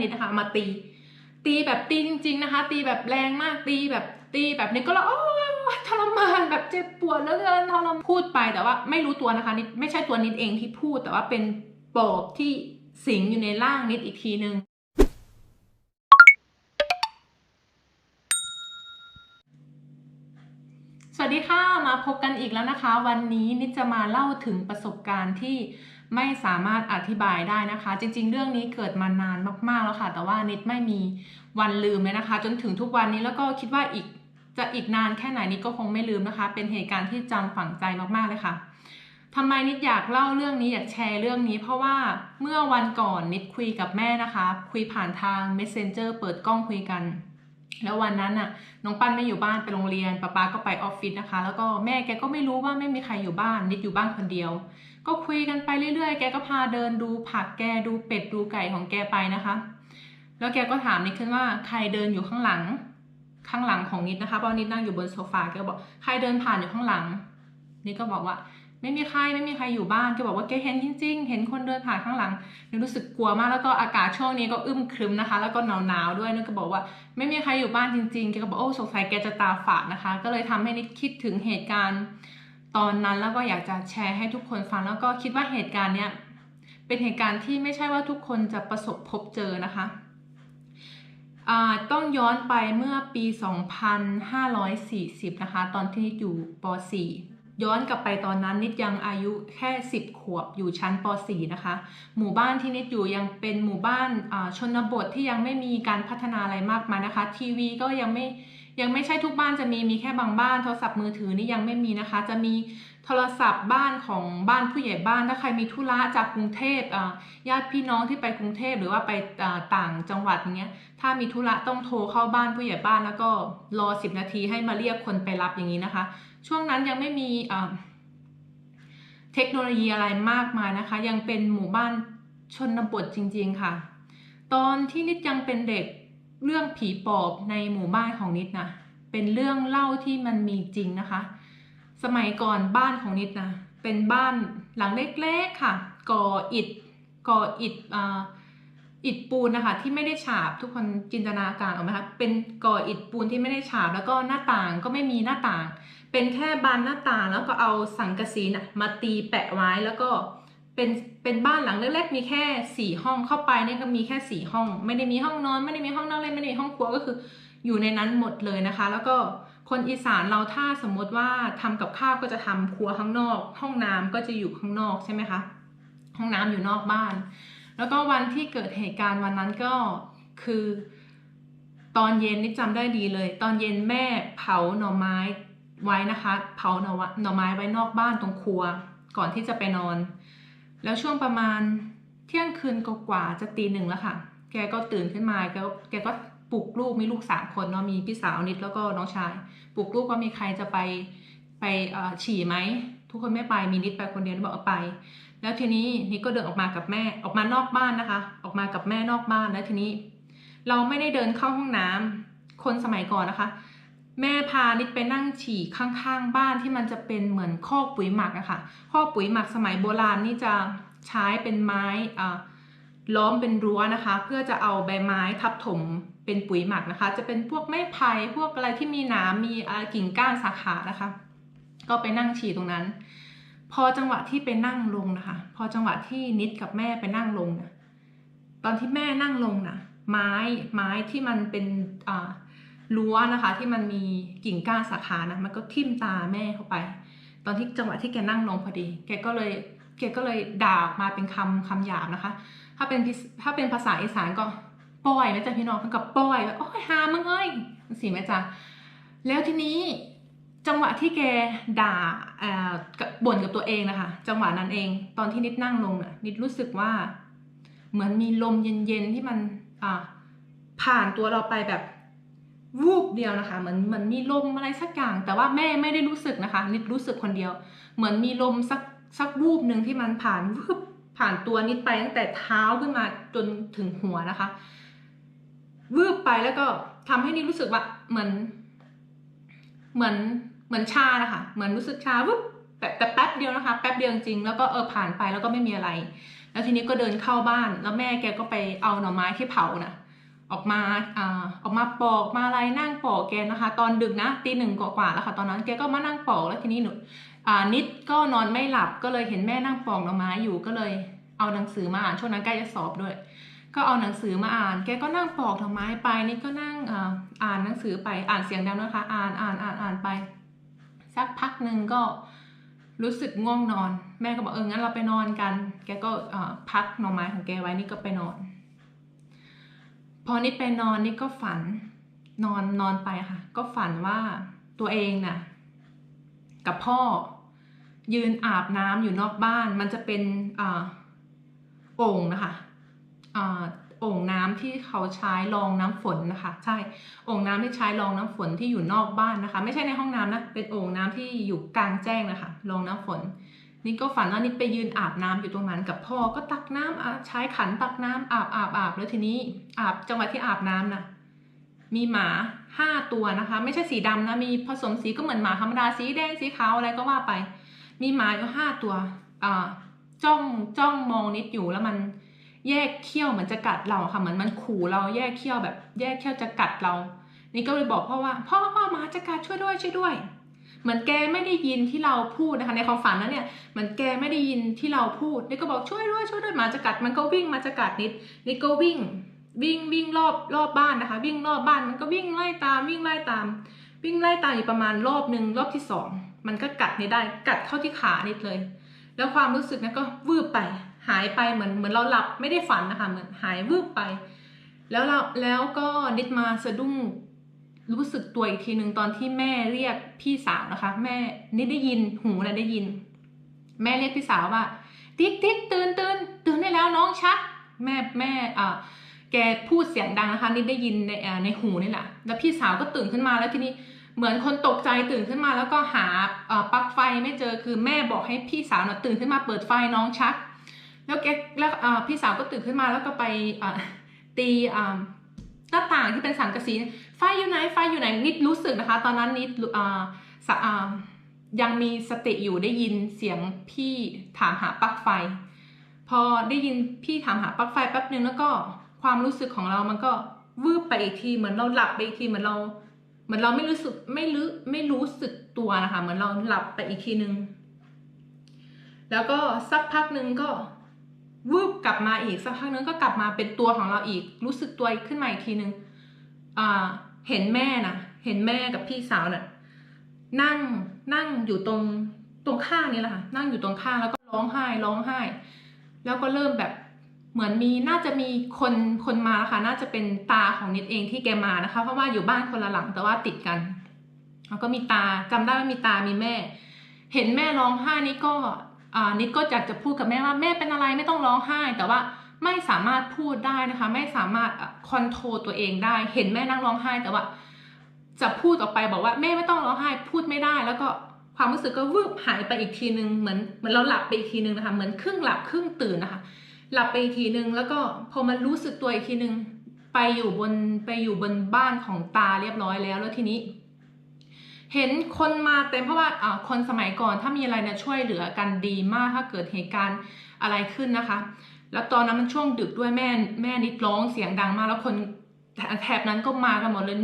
นิดนะคะมาตี ตีแบบตีจริง ๆนะคะ ตีแบบแรงมากตีแบบตีแบบนี้ก็แล้วโอ้ทรมานแบบเจ็บปวดแล้วเกินทรมานพูดไปแต่ว่าไม่รู้ตัวนะคะนิดไม่ใช่ตัวนิดเองที่พูดแต่ว่าเป็นปอบที่สิงอยู่ในร่างนิดอีกทีนึงสวัสดีค่ะมาพบกันอีกแล้วนะคะ วันนี้นิดจะมาเล่าถึงประสบการณ์ที่ ไม่สามารถอธิบายได้นะคะ จริง ๆ เรื่องนี้เกิดมานานมากๆแล้วค่ะ แต่ว่านิดไม่มีวันลืมเลยนะคะ จนถึงทุกวันนี้แล้วก็คิดว่าอีกจะอีกนานแค่ไหนนิดก็คงไม่ลืมนะคะ เป็นเหตุการณ์ที่จำฝังใจมากๆเลยค่ะทำไมนิดอยากเล่าเรื่องนี้อยากแชร์เรื่องนี้ เพราะว่าเมื่อวันก่อนนิดคุยกับแม่นะคะ คุยผ่านทาง messenger เปิดกล้องคุยกัน แล้ววันนั้นน่ะน้องปั้นไม่อยู่บ้านไปโรงเรียนป้าป๊าก็ไปออฟฟิศนะคะ แล้วก็แม่แกก็ไม่รู้ว่าไม่มีใครอยู่บ้านนิดอยู่บ้านคนเดียว ก็คุยกันไปเรื่อยๆ แกก็พาเดินดูผักแกดูเป็ดดูไก่ของแกไปนะคะ แล้วแกก็ถามนิดขึ้นว่าใครเดินอยู่ข้างหลัง ข้างหลังของนิดนะคะเพราะนิดนั่งอยู่บนโซฟาแกก็บอกใครเดินผ่านอยู่ข้างหลัง นิดก็บอกว่า ไม่มีใครไม่มีใครอยู่บ้านแกบอกว่าแกเห็นจริง ๆ เห็นคนเดินผ่านข้างหลังนิดรู้สึกกลัวมากแล้วก็อากาศช่วงนี้ก็อึมครึมนะคะ แล้วก็หนาวๆด้วยนิดก็บอกว่า ไม่มีใครอยู่บ้านจริงๆแกก็บอกโอ้สงสัยแกจะตาฝาดนะคะ ก็เลยทำให้นิดคิดถึงเหตุการณ์ ตอนนั้นแล้วก็อยากจะแชร์ให้ทุกคนฟังแล้วก็คิดว่าเหตุการณ์เนี้ยเป็นเหตุการณ์ที่ไม่ใช่ว่าทุกคนจะประสบพบเจอนะคะต้องย้อนไปเมื่อปี 2540 นะคะ ตอนที่นิดอยู่ป .4 ย้อนกลับไปตอนนั้นนิดยังอายุแค่ 10 ขวบอยู่ชั้นป .4 นะคะ หมู่บ้านที่นิดอยู่ยังเป็นหมู่บ้านชนบทที่ยังไม่มีการพัฒนาอะไรมากมายนะคะ ทีวีก็ยังไม่ ยังไม่ใช่ทุกบ้านจะมีมีแค่บางบ้านโทรศัพท์มือถือนี่ยังไม่มีนะคะ จะมีโทรศัพท์บ้านของบ้านผู้ใหญ่บ้านถ้าใครมีธุระจากกรุงเทพญาติพี่น้องที่ไปกรุงเทพหรือว่าไปต่างจังหวัดอย่างเงี้ยถ้ามีธุระต้องโทรเข้าบ้านผู้ใหญ่บ้านแล้วก็รอ 10 นาทีให้มาเรียกคนไปรับอย่างนี้นะคะ ช่วงนั้นยังไม่มีเทคโนโลยีอะไรมากมายนะคะ ยังเป็นหมู่บ้านชนบทจริง ๆค่ะ ตอนที่นิดยังเป็นเด็ก เรื่องผีปอบในหมู่บ้านของนิดนะเป็นเรื่องเล่าที่มันมีจริงนะคะ สมัยก่อนบ้านของนิดนะเป็นบ้านหลังเล็กๆค่ะ ก่ออิฐก่ออิฐอ่าอิฐปูนนะคะที่ไม่ได้ฉาบทุกคนจินตนาการออกไหมคะเป็นก่ออิฐปูนที่ไม่ได้ฉาบแล้วก็หน้าต่างก็ไม่มีหน้าต่าง เป็นแค่บานหน้าต่างแล้วก็เอาสังกะสีนะมาตีแปะไว้แล้วก็ เป็นเป็นบ้านหลังเล็กๆมีแค่สี่ห้องเข้าไปเนี่ยก็มีแค่สี่ห้อง ไม่ได้มีห้องนอน ไม่ได้มีห้องนั่งเล่นไม่ได้มีห้องครัวก็คือ อยู่ในนั้นหมดเลยนะคะ แล้วก็คนอีสานเราถ้าสมมติว่าทำกับข้าวก็จะทำครัวข้างนอก ห้องน้ำก็จะอยู่ข้างนอกใช่ไหมคะห้องน้ำอยู่นอกบ้าน แล้วก็วันที่เกิดเหตุการณ์วันนั้นก็คือตอนเย็นนี่จำได้ดีเลย ตอนเย็นแม่เผาหน่อไม้ไว้นะคะ เผาหน่อหน่อไม้ไว้นอกบ้านตรงครัวก่อนที่จะไปนอน แล้วช่วงประมาณเที่ยงคืนกว่าจะตีหนึ่งแล้วค่ะ แกก็ตื่นขึ้นมาแกแกก็ปลุกลูกมีลูกสามคนเนาะมีพี่สาวนิดแล้วก็น้องชายปลุกลูกว่ามีใครจะไปไปฉี่ไหมทุกคนไม่ไปมีนิดไปคนเดียวบอกเอาไป แล้วทีนี้นิดก็เดินออกมากับแม่ออกมานอกบ้านนะคะ ออกมากับแม่นอกบ้านแล้วทีนี้ เราไม่ได้เดินเข้าห้องน้ำคนสมัยก่อนนะคะ แม่พานิดไปนั่งฉี่ข้างๆ บ้านที่มันจะเป็นเหมือนคอกปุ๋ยหมักอะคะ่ะคอกปุ๋ยหมักสมัยโบราณนี่จะใช้เป็นไม้อ่าล้อมเป็นรั้วนะคะ เพื่อจะเอาใบไม้ทับถมเป็นปุ๋ยหมักนะคะ จะเป็นพวกไม้ไผ่พวกอะไรที่มีหนามมีกิ่งก้านสาขานะคะ ก็ไปนั่งฉี่ตรงนั้น พอจังหวะที่ไปนั่งลงนะคะ พอจังหวะที่นิดกับแม่ไปนั่งลงนะตอนที่แม่นั่งลงนะไม้ไม้ที่มันเป็นอ่า รั้วนะคะ ที่มันมีกิ่งก้านสาขานะมันก็ทิ่มตาแม่เข้าไป ตอนที่จังหวะที่แกนั่งลงพอดี แกก็เลยแกก็เลยด่าออกมาเป็นคำคำหยาบนะคะ ถ้าเป็นถ้าเป็นภาษาอีสานก็ป่อยแม่จ้ะพี่น้องกับป่อยโอ้ยหามึงเอ้ยสิแม่จ้ะแล้วทีนี้จังหวะที่แกด่าบ่นกับตัวเองนะคะ จังหวะนั้นเอง ตอนที่นิดนั่งลงน่ะนิดรู้สึกว่า เหมือนมีลมเย็นๆที่มันผ่านตัวเราไปแบบ วูบเดียวนะคะเหมือนเหมือนมีลมอะไรสักอย่าง แต่ว่าแม่ไม่ได้รู้สึกนะคะนิดรู้สึกคนเดียว เหมือนมีลมสักสักวูบหนึ่งที่มันผ่านวืบผ่านตัวนิดไปตั้งแต่เท้าขึ้นมาจนถึงหัวนะคะวืบไปแล้วก็ทำให้นิดรู้สึกว่าเหมือน เหมือนเหมือนชานะคะเหมือนรู้สึกชาวืบแต่แต่แป๊บเดียวนะคะ แป๊บเดียวจริงแล้วก็เออผ่านไปแล้วก็ไม่มีอะไร แล้วทีนี้ก็เดินเข้าบ้าน แล้วแม่แกก็ไปเอาหน่อไม้ที่เผานะ ออกมาอ่าออกมาปอกมาอะไรนั่งปอกแกนะคะ ตอนดึกนะตีหนึ่งกว่าแล้วค่ะ ตอนนั้นแกก็มานั่งปอกแล้วทีนี้หนูอ่านิดก็นอนไม่หลับก็เลยเห็นแม่นั่งปอกหน่อไม้อยู่ก็เลยเอาหนังสือมาอ่านช่วงนั้นใกล้จะสอบด้วย ก็เอาหนังสือมาอ่าน แกก็นั่งปอกหน่อไม้ไปนิดก็นั่งอ่าอ่านหนังสือไปอ่านเสียงดังนะคะ อ่านอ่านอ่านอ่านไป สักพักหนึ่งก็รู้สึกง่วงนอน แม่ก็บอกเอองั้นเราไปนอนกัน แกก็อ่าพักหน่อไม้ของแกไว้นี่ก็ไปนอน พอนี่ไปนอนนี่ก็ฝัน นอนนอนไปค่ะ ก็ฝันว่าตัวเองน่ะ กับพ่อ ยืนอาบน้ำอยู่นอกบ้าน มันจะเป็นอ่าโอ่งนะคะอ่าโอ่งน้ำที่เขาใช้รองน้ำฝนนะคะ ใช่โอ่งน้ำที่ใช้รองน้ำฝนที่อยู่นอกบ้านนะคะ ไม่ใช่ในห้องน้ำนะเป็นโอ่งน้ำที่อยู่กลางแจ้งนะคะรองน้ำฝน นี่ก็ฝันว่านี่ไปยืนอาบน้ำอยู่ตรงนั้นกับพ่อก็ตักน้ำอะใช้ขันตักน้ำอาบอาบอาบแล้วทีนี้อาบจังหวะที่อาบน้ำนะมีหมาห้าตัวนะคะ ไม่ใช่สีดำนะมีผสมสีก็เหมือนหมาธรรมดาสีแดงสีขาวอะไรก็ว่าไป มีหมาอยู่ห้าตัวอ่าจ้องจ้องมองนิดอยู่แล้วมันแยกเขี้ยวเหมือนจะกัดเราค่ะเหมือนมันขู่เราแยกเขี้ยวแบบ แยกเขี้ยวจะกัดเรา นี่ก็เลยบอกพ่อว่า พ่อพ่อหมาจะกัดช่วยด้วยช่วยด้วย เหมือนแกไม่ได้ยินที่เราพูดนะคะในความฝันนั้นเนี่ยเหมือนแกไม่ได้ยินที่เราพูดนี่ก็บอกช่วยด้วยช่วยด้วยหมาจะกัดมันก็วิ่งมาจะกัดนิดนี่ก็วิ่งวิ่งวิ่งรอบรอบบ้านนะคะ วิ่งรอบบ้านมันก็วิ่งไล่ตามวิ่งไล่ตาม วิ่งไล่ตามอยู่ประมาณรอบหนึ่งรอบที่สองมันก็กัดนิดได้กัดเข้าที่ขานิดเลย แล้วความรู้สึกนั้นก็วืบไปหายไปเหมือนเหมือนเราหลับไม่ได้ฝันนะคะเหมือนหายวืบไป แล้วเราแล้วก็นิดมาสะดุ้ง รู้สึกตัวอีกทีหนึ่งตอนที่แม่เรียกพี่สาวนะคะ แม่นี่ได้ยินหูนะได้ยิน แม่เรียกพี่สาวว่า ติ๊กติ๊กตื่นตื่นตื่นได้แล้วน้องชัก แม่แม่อ่าแกพูดเสียงดังนะคะนี่ได้ยินในในหูนี่แหละแล้วพี่สาวก็ตื่นขึ้นมาแล้วทีนี้เหมือนคนตกใจตื่นขึ้นมาแล้วก็หาปลั๊กไฟไม่เจอคือแม่บอกให้พี่สาวนะตื่นขึ้นมาเปิดไฟน้องชัก แล้วแกแล้วพี่สาวก็ตื่นขึ้นมาแล้วก็ไปตี หน้าต่างที่เป็นสังกะสีไฟอยู่ไหนไฟอยู่ไหนนิดรู้สึกนะคะ ตอนนั้นนิดอ่าสะอายังมีสติอยู่ได้ยินเสียงพี่ถามหาปลั๊กไฟ พอได้ยินพี่ถามหาปลั๊กไฟแป๊บหนึ่งแล้วก็ความรู้สึกของเรามันก็วืบไปอีกทีเหมือนเราหลับไปอีกทีเหมือนเราเหมือนเราไม่รู้สึกไม่รู้ไม่รู้สึกตัวนะคะ เหมือนเราหลับไปอีกทีนึง แล้วก็สักพักหนึ่งก็ วืบกลับมาอีกสักพักนึงก็กลับมาเป็นตัวของเราอีก รู้สึกตัวขึ้นมาอีกทีนึงอ่าเห็นแม่นะเห็นแม่กับพี่สาวน่ะนั่งนั่งอยู่ตรงตรงข้างนี่แหละค่ะนั่งอยู่ตรงข้างแล้วก็ร้องไห้ร้องไห้ แล้วก็เริ่มแบบเหมือนมีน่าจะมีคนคนมาล้วค่ะ น่าจะเป็นตาของนิดเองที่แกมานะคะ เพราะว่าอยู่บ้านคนละหลังแต่ว่าติดกันแล้วก็มีตาจำได้ว่ามีตามีแม่ เห็นแม่ร้องไห้นี่ก็ นิดก็อยากจะพูดกับแม่ว่าแม่เป็นอะไรไม่ต้องร้องไห้ แต่ว่าไม่สามารถพูดได้นะคะ ไม่สามารถคอนโทรลตัวเองได้ เห็นแม่นั่งร้องไห้ แต่ว่า จะพูดออกไปบอกว่าแม่ไม่ต้องร้องไห้ พูดไม่ได้ แล้วก็ความรู้สึกก็วืบหายไปอีกทีนึงเหมือนเหมือนเราหลับไปอีกทีนึงนะคะ เหมือนครึ่งหลับครึ่งตื่นนะคะ หลับไปอีกทีนึง แล้วก็พอมันรู้สึกตัวอีกทีนึง ไปอยู่บนไปอยู่บนบ้านของตาเรียบร้อยแล้ว แล้วทีนี้ เห็นคนมาเต็มเพราะว่าคนสมัยก่อนถ้ามีอะไรเนี่ยช่วยเหลือกันดีมากถ้าเกิดเหตุการณ์อะไรขึ้นนะคะ แล้วตอนนั้นมันช่วงดึกด้วยแม่แม่นิดร้องเสียงดังมาก แล้วคนแถบนั้นก็มากันหมดเลย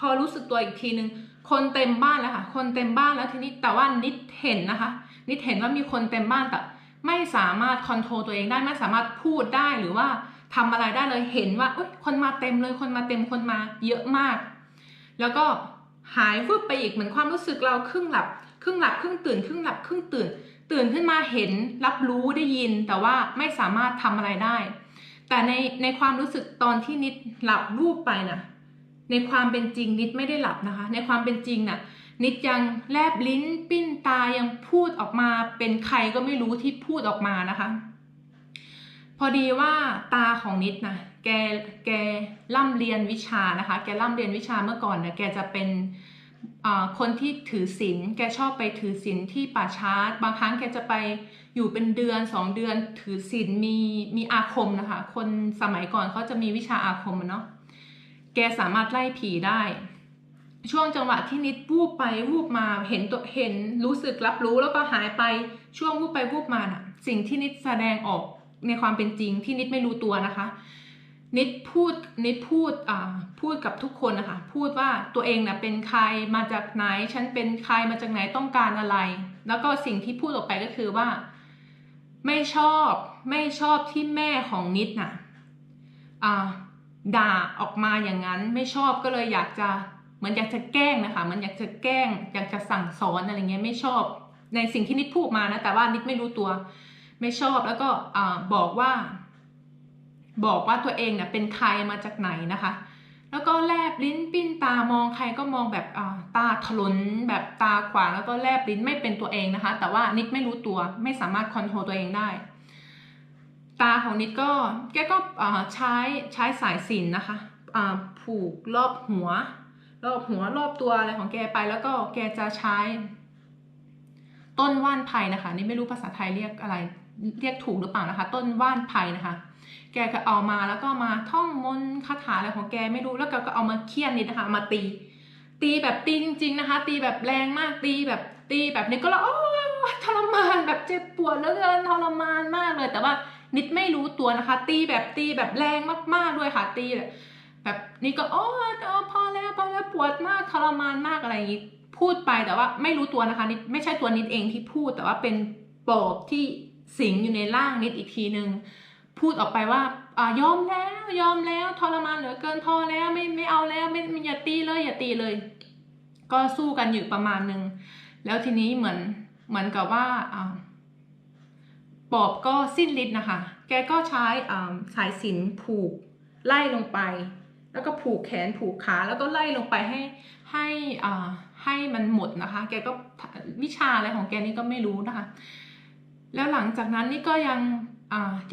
พอรู้สึกตัวอีกทีนึงคนเต็มบ้านแล้วค่ะ คนเต็มบ้านแล้วทีนี้แต่ว่านิดเห็นนะคะ นิดเห็นว่ามีคนเต็มบ้านแต่ไม่สามารถคอนโทรลตัวเองได้ไม่สามารถพูดได้หรือว่าทำอะไรได้เลยเห็นว่าอุ๊ยคนมาเต็มเลยคนมาเต็มคนมาเยอะมาก แล้วก็ หายฟึบไปอีกเหมือนความรู้สึกเราครึ่งหลับ ครึ่งหลับครึ่งตื่น ครึ่งหลับครึ่งตื่น ตื่นขึ้นมาเห็นรับรู้ได้ยิน แต่ว่าไม่สามารถทำอะไรได้ แต่ในในความรู้สึกตอนที่นิดหลับวูบไปนะในความเป็นจริงนิดไม่ได้หลับนะคะ ในความเป็นจริงน่ะนิดยังแลบลิ้นปิ้นตายังพูดออกมาเป็นใครก็ไม่รู้ที่พูดออกมานะคะ อดีว่าตาของนิดนะแกแกร่ำเรียนวิชานะคะ แกร่ำเรียนวิชาเมื่อก่อนเนี่ยแกจะเป็นคนที่ถือศีลแกชอบไปถือศีลที่ป่าช้าบางครั้งแกจะไปอยู่เป็นเดือนสองเดือนถือศีลมีมีอาคมนะคะ คนสมัยก่อนเขาจะมีวิชาอาคมเนาะแกสามารถไล่ผีได้ ช่วงจังหวะที่นิดวูบไปวูบมาเห็นตัวเห็นรู้สึกรับรู้แล้วก็หายไปช่วงวูบไปวูบมาน่ะ สิ่งที่นิดแสดงออก ในความเป็นจริงที่นิดไม่รู้ตัวนะคะ นิดพูดนิดพูดอ่าพูดกับทุกคนนะคะ พูดว่าตัวเองนี่ยเป็นใครมาจากไหน ฉันเป็นใครมาจากไหนต้องการอะไร แล้วก็สิ่งที่พูดออกไปก็คือว่า ไม่ชอบไม่ชอบที่แม่ของนิดน่ะอ่าด่าออกมาอย่างนั้นไม่ชอบก็เลยอยากจะเหมือนอยากจะแกล้งนะคะ มันอยากจะแกล้ง อยากจะสั่งสอนอะไรเงี้ยไม่ชอบ ในสิ่งที่นิดพูดมานะแต่ว่านิดไม่รู้ตัว ไม่ชอบแล้วก็บอกว่า บอกว่าตัวเองเนี่ยเป็นใครมาจากไหนนะคะ แล้วก็แลบลิ้นปิ้นตามองใครก็มองแบบตาถลนแบบตาขวางแล้วก็แลบลิ้นไม่เป็นตัวเองนะคะ แต่ว่านิดไม่รู้ตัวไม่สามารถคอนโทรลตัวเองได้ ตาของนิดก็แกก็ใช้ใช้สายสิญนนะคะผูกรอบหัว รอบหัวรอบตัวอะไรของแกไป แล้วก็แกจะใช้ต้นว่านไผ่นะคะ นี่ไม่รู้ภาษาไทยเรียกอะไร เรียกถูกหรือเปล่านะคะ ต้นว่านไผ่นะคะ แกก็เอามาแล้วก็มาท่องมนต์คาถาอะไรของแกไม่รู้แล้วแกก็เอามาเคี่ยนนิดนะคะ มาตี ตีแบบตีจริง ๆนะคะ ตีแบบแรงมากตีแบบตีแบบนี้ก็แล้วโอ้ทรมานแบบเจ็บปวดเหลือเกินทรมานมากเลย แต่ว่านิดไม่รู้ตัวนะคะ ตีแบบตีแบบแรงมากๆด้วยค่ะตีแบบแบบนี่ก็โอ้พอแล้วพอแล้วปวดมากทรมานมากอะไรอย่างนี้พูดไปแต่ว่าไม่รู้ตัวนะคะนิดไม่ใช่ตัวนิดเองที่พูดแต่ว่าเป็นปอบที่ สิงอยู่ในร่างนิดอีกทีหนึงพูดออกไปว่าอ่ายอมแล้วยอมแล้วทรมานเหลือเกินพอแล้วไม่ไม่เอาแล้วไม่ไม่อย่าตีเลยอย่าตีเลย ก็สู้กันอยู่ประมาณนึงแล้วทีนี้เหมือนเหมือนกับว่าอ่าปอบก็สิ้นฤทธิ์นะคะ แกก็ใช้อ่าสายสินผูกไล่ลงไป แล้วก็ผูกแขนผูกขา แล้วก็ไล่ลงไปให้ให้อ่าให้มันหมดนะคะ แกก็วิชาอะไรของแกนี่ก็ไม่รู้นะคะ แล้วหลังจากนั้นนี่ก็ยัง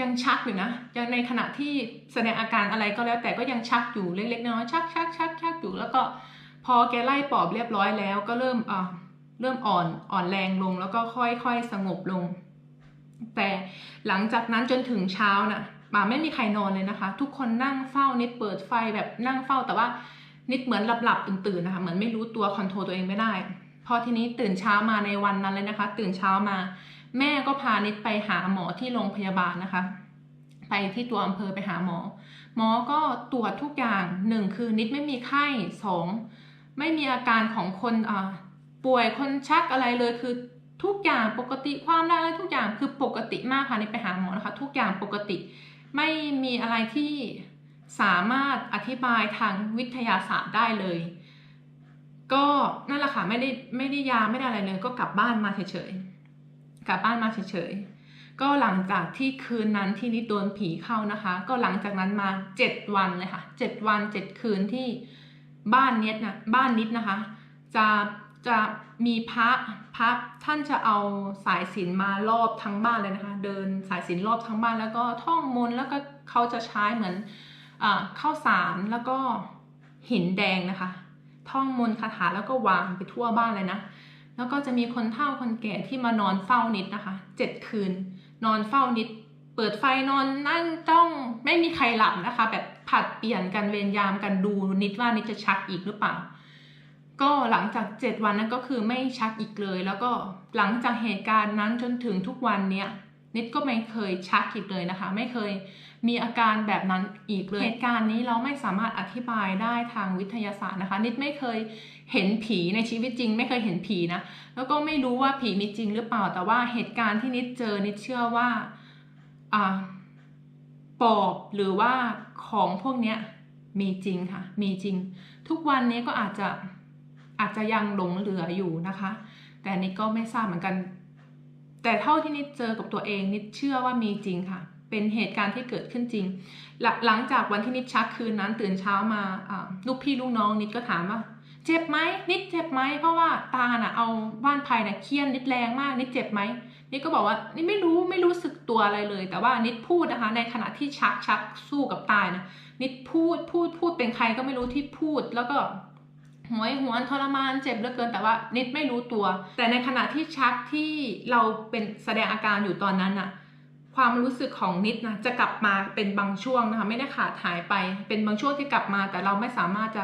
ยังชักอยู่นะยังในขณะที่แสดงอาการอะไรก็แล้วแต่ก็ยังชักอยู่เล็กๆน้อยๆชักชักชักชักอยู่แล้วก็พอแกไล่ปอบเรียบร้อยแล้ว ก็เริ่มอ่าเริ่มอ่อนอ่อนแรงลงแล้วก็ค่อยๆสงบลง แต่หลังจากนั้นจนถึงเช้าน่ะมาไม่มีใครนอนเลยนะคะ ทุกคนนั่งเฝ้านิดเปิดไฟแบบนั่งเฝ้าแต่ว่านิดเหมือนหลับๆตื่นๆนะคะเหมือนไม่รู้ตัวคอนโทรลตัวเองไม่ได้ พอทีนี้ตื่นเช้ามาในวันนั้นเลยนะคะ ตื่นเช้ามา แม่ก็พานิดไปหาหมอที่โรงพยาบาลนะคะ ไปที่ตัวอำเภอไปหาหมอ หมอก็ตรวจทุกอย่างหนึ่งคือนิดไม่มีไข้สองไม่มีอาการของคนป่วยคนชักอะไรเลยคือทุกอย่างปกติความดันอะไรทุกอย่างคือปกติมากค่ะนิดไปหาหมอนะคะ ทุกอย่างปกติไม่มีอะไรที่สามารถอธิบายทางวิทยาศาสตร์ได้เลย ก็นั่นแหละค่ะไม่ได้ไม่ได้ยาไม่ได้อะไรเลยก็กลับบ้านมาเฉยๆ กลับบ้านมาเฉยๆ ก็หลังจากที่คืนนั้นที่นิดโดนผีเข้านะคะ ก็หลังจากนั้นมาเจ็ดวันเลยค่ะเจ็ดวันเจ็ดคืนที่บ้านเน็ตนะบ้านนิดนะคะ จะจะมีพระพระท่านจะเอาสายสิญจนมารอบทั้งบ้านเลยนะคะ เดินสายสิญจนรอบทั้งบ้าน แล้วก็ท่องมนต์แล้วก็เขาจะใช้เหมือนอข้าวสารแล้วก็หินแดงนะคะ ท่องมนต์คาถาแล้วก็วางไปทั่วบ้านเลยนะ แล้วก็จะมีคนเฒ่าคนแก่ที่มานอนเฝ้านิดนะคะเจ็ดคืน นอนเฝ้านิด เปิดไฟนอนนั่งต้องไม่มีใครหลับนะคะ แบบผัดเปลี่ยนกันเวรยามกันดูนิดว่านิดจะชักอีกหรือเปล่า ก็หลังจากเจ็ดวันนั้นก็คือไม่ชักอีกเลย แล้วก็หลังจากเหตุการณ์นั้นจนถึงทุกวันเนี้ย นิดก็ไม่เคยชักอีกเลยนะคะ ไม่เคยมีอาการแบบนั้นอีกเลย เหตุการณ์นี้เราไม่สามารถอธิบายได้ทางวิทยาศาสตร์นะคะ นิดไม่เคยเห็นผีในชีวิตจริง ไม่เคยเห็นผีนะ แล้วก็ไม่รู้ว่าผีมีจริงหรือเปล่า แต่ว่าเหตุการณ์ที่นิดเจอนิดเชื่อว่าอ่าปอบหรือว่าของพวกเนี้ยมีจริงค่ะ มีจริง ทุกวันนี้ก็อาจจะอาจจะยังหลงเหลืออยู่นะคะ แต่นิดก็ไม่ทราบเหมือนกัน แต่เท่าที่นิดเจอกับตัวเองนิดเชื่อว่ามีจริงค่ะ เป็นเหตุการณ์ที่เกิดขึ้นจริงหลังหลังจากวันที่นิดชักคืนนั้นตื่นเช้ามาลูกพี่ลูกน้องนิดก็ถามว่าเจ็บไหมนิดเจ็บไหมเพราะว่าตาน่ะเอาว่านไผ่น่ะเคี่ยนนิดแรงมาก นิดเจ็บไหมนิดก็บอกว่านิดไม่รู้ไม่รู้สึกตัวอะไรเลย แต่ว่านิดพูดนะคะ ในขณะที่ชักชักสู้กับตายนะนิดพูดพูดพูดเป็นใครก็ไม่รู้ที่พูดแล้วก็ หวยหวนทรมานเจ็บเหลือเกินแต่ว่านิดไม่รู้ตัว แต่ในขณะที่ชักที่เราเป็นแสดงอาการอยู่ตอนนั้นน่ะความรู้สึกของนิดนะจะกลับมาเป็นบางช่วงนะคะไม่ได้ขาดหายไป เป็นบางช่วงที่กลับมา แต่เราไม่สามารถจะ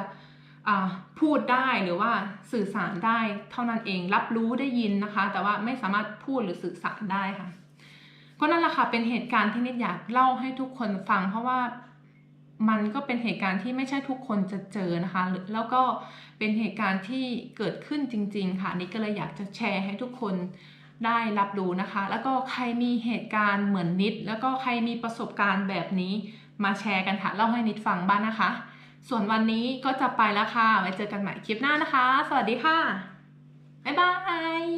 พูดได้หรือว่าสื่อสารได้เท่านั้นเองรับรู้ได้ยินนะคะ แต่ว่าไม่สามารถพูดหรือสื่อสารได้ค่ะก็นั่นแหละค่ะเป็นเหตุการณ์ที่นิดอยากเล่าให้ทุกคนฟัง เพราะว่า มันก็เป็นเหตุการณ์ที่ไม่ใช่ทุกคนจะเจอนะคะ แล้วก็เป็นเหตุการณ์ที่เกิดขึ้นจริง ๆ ค่ะนิดก็เลยอยากจะแชร์ให้ทุกคนได้รับรู้นะคะ แล้วก็ใครมีเหตุการณ์เหมือนนิด แล้วก็ใครมีประสบการณ์แบบนี้มาแชร์กันค่ะเล่าให้นิดฟังบ้างนะคะ ส่วนวันนี้ก็จะไปแล้วค่ะไว้เจอกันใหม่คลิปหน้านะคะ สวัสดีค่ะ บ๊ายบาย